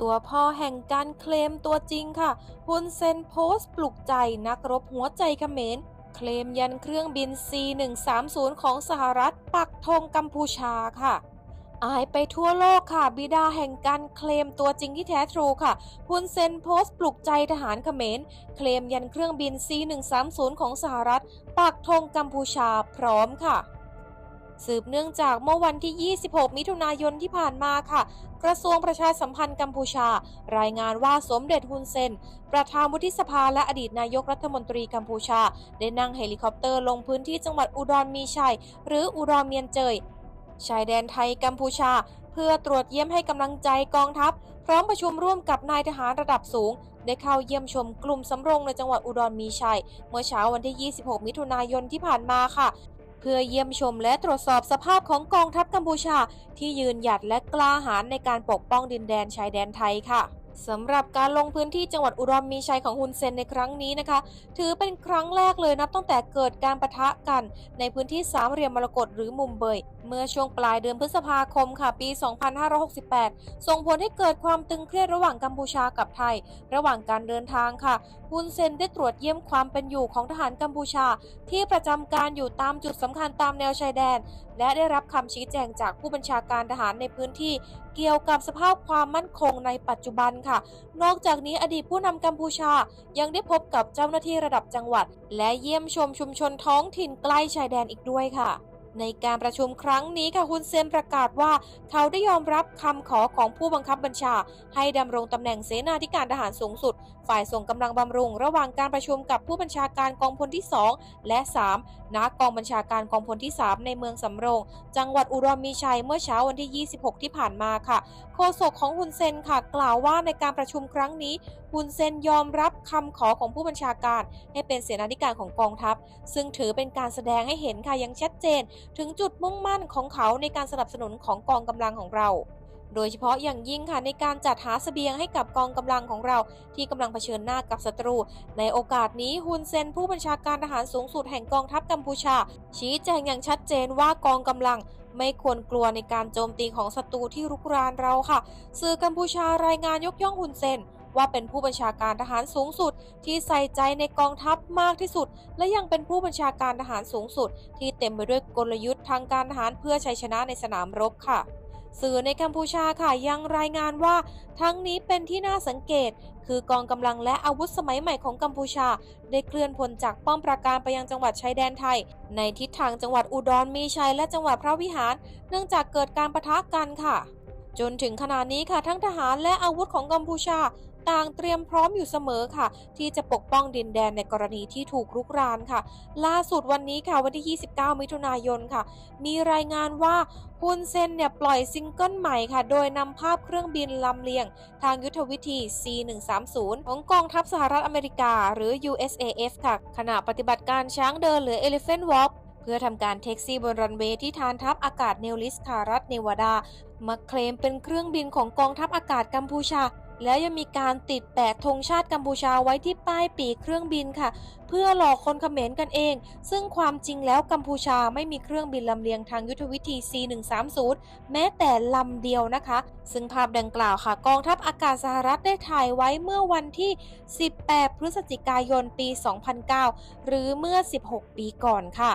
ตัวพ่อแห่งการเคลมตัวจริงค่ะฮุนเซนโพสต์ปลุกใจนักรบหัวใจเขมรเคลมยันเครื่องบิน C130 ของสหรัฐปักธงกัมพูชาค่ะ อายไปทั่วโลกค่ะ บิดาแห่งการเคลมตัวจริงที่แท้ทรูค่ะฮุนเซนโพสต์ปลุกใจทหารเขมร เคลมยันเครื่องบิน C130 ของสหรัฐปักธงกัมพูชาพร้อมค่ะ สืบเนื่องจากเมื่อวันที่ 26 มิถุนายนที่ผ่านมาค่ะ กระทรวงประชาสัมพันธ์กัมพูชา รายงานว่าสมเด็จฮุนเซน ประธานวุฒิสภาและอดีตนายกรัฐมนตรีกัมพูชา ได้นั่งเฮลิคอปเตอร์ลงพื้นที่จังหวัดอุดรมีชัย หรืออุดรเมียนเจยชายแดนไทยกัมพูชา เพื่อตรวจเยี่ยมให้กำลังใจกองทัพ พร้อมประชุมร่วมกับนายทหารระดับสูง ได้เข้าเยี่ยมชมกลุ่มสำโรงในจังหวัดอุดรมีชัย เมื่อเช้าวันที่ 26 มิถุนายนที่ผ่านมาค่ะ เพื่อเยี่ยมชมและตรวจสอบสภาพของกองทัพกัมพูชา ที่ยืนหยัดและกล้าหาญในการปกป้องดินแดนชายแดนไทยค่ะสำหรับการลงพื้นที่จังหวัดอุดรมีชัยของฮุนเซนในครั้งนี้นะคะ ถือเป็นครั้งแรกเลยนับตั้งแต่เกิดการประทะกันในพื้นที่สามเหลี่ยมมรกตหรือมุมเบย เมื่อช่วงปลายเดือนพฤษภาคมค่ะปี 2568 ส่งผลให้เกิดความตึงเครียดระหว่างกัมพูชากับไทย ระหว่างการเดินทางค่ะฮุนเซนได้ตรวจเยี่ยมความเป็นอยู่ของทหารกัมพูชา ที่ประจำการอยู่ตามจุดสำคัญตามแนวชายแดน และได้รับคำชี้แจงจากผู้บัญชาการทหารในพื้นที่เกี่ยวกับสภาพความมั่นคงในปัจจุบันค่ะ นอกจากนี้อดีตผู้นำกัมพูชายังได้พบกับเจ้าหน้าที่ระดับจังหวัด และเยี่ยมชมชุมชนท้องถิ่นใกล้ชายแดนอีกด้วยค่ะในการประชุมครั้งนี้ค่ะฮุนเซนประกาศว่า เขาได้ยอมรับคำขอของผู้บังคับบัญชา ให้ดำรงตำแหน่งเสนาธิการทหารสูงสุด ฝ่ายส่งกำลังบำรุง ระหว่างการประชุมกับผู้บัญชาการกองพลที่ 2 และ 3 ณกองบัญชาการกองพลที่ 3 ในเมืองสำโรง จังหวัดอุดรมีชัยเมื่อเช้าวันที่ 26 ที่ผ่านมาค่ะ โฆษกของฮุนเซนค่ะ กล่าวว่าในการประชุมครั้งนี้ฮุนเซนยอมรับคำขอของผู้บัญชาการ ให้เป็นเสนาธิการของกองทัพ ซึ่งถือเป็นการแสดงให้เห็นค่ะอยังชัดเจน ถึงจุดมุ่งมั่นของเขาในการสนับสนุนของกองกำลังของเรา โดยเฉพาะอย่างยิ่งค่ะในการจัดหาเสบียงให้กับกองกำลังของเราที่กำลังเผชิญหน้ากับศัตรู ในโอกาสนี้ฮุนเซนผู้บัญชาการทหารสูงสุดแห่งกองทัพกัมพูชา ชี้แจงอย่างชัดเจนว่ากองกำลังไม่ควรกลัวในการโจมตีของศัตรูที่รุกรานเราค่ะ สื่อกัมพูชารายงานยกย่องฮุนเซนว่าเป็นผู้บัญชาการทหารสูงสุด ที่ใส่ใจในกองทัพมากที่สุด และยังเป็นผู้บัญชาการทหารสูงสุด ที่เต็มไปด้วยกลยุทธ์ทางการทหารเพื่อชัยชนะในสนามรบค่ะ สื่อในกัมพูชาค่ะยังรายงานว่า ทั้งนี้เป็นที่น่าสังเกต คือกองกำลังและอาวุธสมัยใหม่ของกัมพูชา ได้เคลื่อนพลจากป้อมปราการไปยังจังหวัดชายแดนไทย ในทิศทางจังหวัดอุดรมีชัยและจังหวัดพระวิหาร เนื่องจากเกิดการประทะกันค่ะ จนถึงขณะนี้ค่ะทั้งทหารและอาวุธของกัมพูชา ต่างเตรียมพร้อมอยู่เสมอค่ะ ที่จะปกป้องดินแดนในกรณีที่ถูกรุกรานค่ะ ล่าสุดวันนี้ค่ะวันที่ 29 มิถุนายนค่ะ มีรายงานว่าฮุนเซนเนี่ยปล่อยซิงเกิลใหม่ค่ะ โดยนำภาพเครื่องบินลำเลียง ทางยุทธวิธี C130 ของกองทัพสหรัฐอเมริกา หรือ USAF ค่ะ ขณะปฏิบัติการช้างเดินหรือ Elephant Walk เพื่อทำการเท็กซี่บนรันเวย์ที่ฐานทัพอากาศเนลลิสคารัฐเนวาดา มาเคลมเป็นเครื่องบินของกองทัพอากาศกัมพูชา แล้วยังมีการติดแปะธงชาติกัมพูชาไว้ที่ป้ายปีกเครื่องบินค่ะ เพื่อหลอกคนเขมรกันเอง ซึ่งความจริงแล้วกัมพูชาไม่มีเครื่องบินลำเลียงทางยุทธวิธี C130 แม้แต่ลำเดียวนะคะ ซึ่งภาพดังกล่าวค่ะ กองทัพอากาศสหรัฐได้ถ่ายไว้เมื่อวันที่ 18 พฤศจิกายนปี 2009 หรือเมื่อ 16 ปีก่อนค่ะ